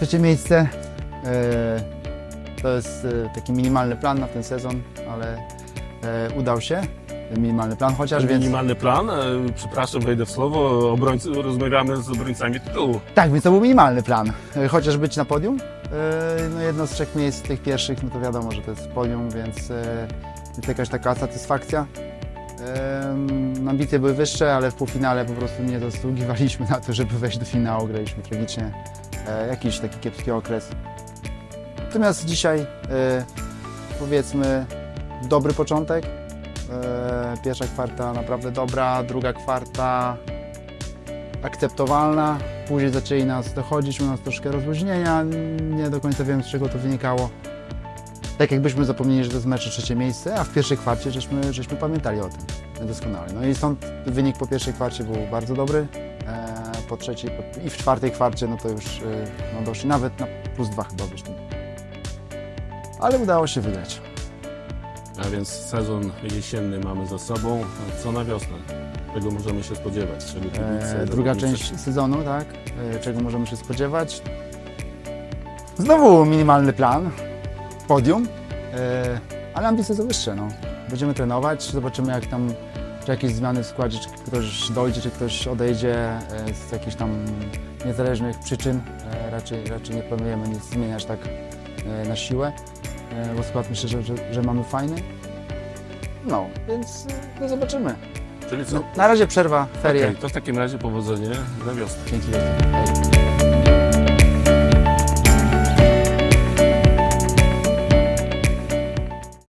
Trzecie miejsce. E, To jest e, taki minimalny plan na ten sezon, ale e, udał się. Minimalny plan chociaż, więc... Minimalny plan, przepraszam, wejdę w słowo, obrońcy, rozmawiamy z obrońcami tytułu. Tak, więc to był minimalny plan. Chociaż być na podium. No jedno z trzech miejsc tych pierwszych, no to wiadomo, że to jest podium, więc jest jakaś taka satysfakcja. Ambicje były wyższe, ale w półfinale po prostu nie zasługiwaliśmy na to, żeby wejść do finału. Graliśmy tragicznie. E, Jakiś taki kiepski okres. Natomiast dzisiaj e, powiedzmy dobry początek. E, Pierwsza kwarta naprawdę dobra, druga kwarta akceptowalna. Później zaczęli nas dochodzić, u nas troszkę rozluźnienia. Nie do końca wiem, z czego to wynikało. Tak jakbyśmy zapomnieli, że to jest mecz trzecie miejsce, a w pierwszej kwarcie żeśmy, żeśmy pamiętali o tym doskonale. No i stąd wynik po pierwszej kwarcie był bardzo dobry. Po trzeciej po, i w czwartej kwarcie no to już e, no doszli nawet na plus dwa chyba wyszli. Ale udało się wygrać. A więc sezon jesienny mamy za sobą. Co na wiosnę? Czego możemy się spodziewać? Kibice, E, druga zawodnicy? część sezonu, tak? E, czego możemy się spodziewać? Znowu minimalny plan, podium, e, ale ambicje są wyższe. No. Będziemy trenować, zobaczymy jak tam, czy jakieś zmiany w składzie, czy ktoś dojdzie, czy ktoś odejdzie e, z jakichś tam niezależnych przyczyn. E, raczej, raczej nie planujemy nic zmieniać tak e, na siłę, bo skład myślę, że, że, że mamy fajny. No, więc no zobaczymy. Czyli co? No, na razie przerwa, ferie. Okej, to w takim razie powodzenie na wiosnę. Dzięki.